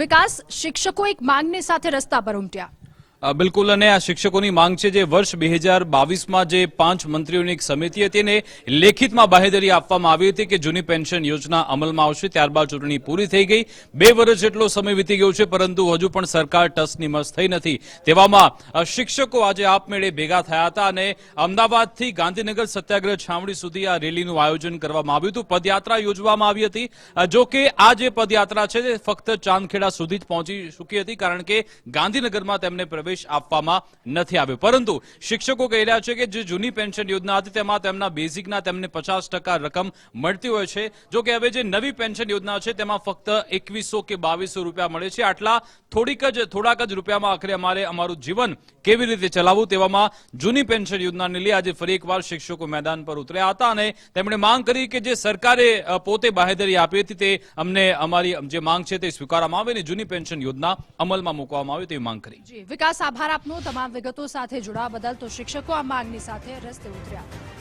વિકાસ શિક્ષકો એક માંગની સાથે રસ્તા પર ઉમટ્યા. બિલકુલ અને આ શિક્ષકોની માંગ છે જે વર્ષ બે હજાર બાવીસમાં જે પાંચ મંત્રીઓની એક સમિતિ હતી એને લેખિતમાં બાહેધરી આપવામાં આવી હતી કે જૂની પેન્શન યોજના અમલમાં આવશે, ત્યારબાદ ચૂંટણી પૂરી થઈ ગઈ. બે વર્ષ જેટલો સમય વીતી ગયો છે, પરંતુ હજુ પણ સરકાર ટસની મસ થઈ નથી. તેવામાં શિક્ષકો આજે આપમેળે ભેગા થયા હતા અને અમદાવાદથી ગાંધીનગર સત્યાગ્રહ છાવણી સુધી આ રેલીનું આયોજન કરવામાં આવ્યું હતું. પદયાત્રા યોજવામાં આવી હતી. જોકે આ જે પદયાત્રા છે, તે ફક્ત ચાંદખેડા સુધી જ પહોંચી ચૂકી હતી, કારણ કે ગાંધીનગરમાં તેમને પ્રવેશ આપવામાં નથી આવ્યો. પરંતુ શિક્ષકો કહી રહ્યા છે કે જે જૂની પેન્શન યોજના હતી, તેમાં તેમના બેઝિકના તેમને પચાસ રકમ મળતી હોય છે. જો કે હવે જે નવી પેન્શન યોજના છે, તેમાં ફક્ત એકવીસો કે બાવીસો રૂપિયા મળે છે. આટલા થોડીક જ, થોડાક જ રૂપિયામાં આખરે અમારે અમારું જીવન કેવી રીતે ચલાવવું તેવામાં જૂની પેન્શન યોજનાને લઈ આજે ફરી એકવાર શિક્ષકો મેદાન પર ઉતર્યા હતા અને તેમણે માંગ કરી કે જે સરકારે પોતે બાહેધરી આપી હતી તે અમને અમારી જે માંગ છે તે સ્વીકારવામાં આવે અને જૂની પેન્શન યોજના અમલમાં મૂકવામાં આવે તેવી માંગ કરી. જી વિકાસ આભાર આપનો. તમામ વિગતો સાથે જોડાવા બદલ તો શિક્ષકો આ માંગની સાથે રસ્તે ઉતર્યા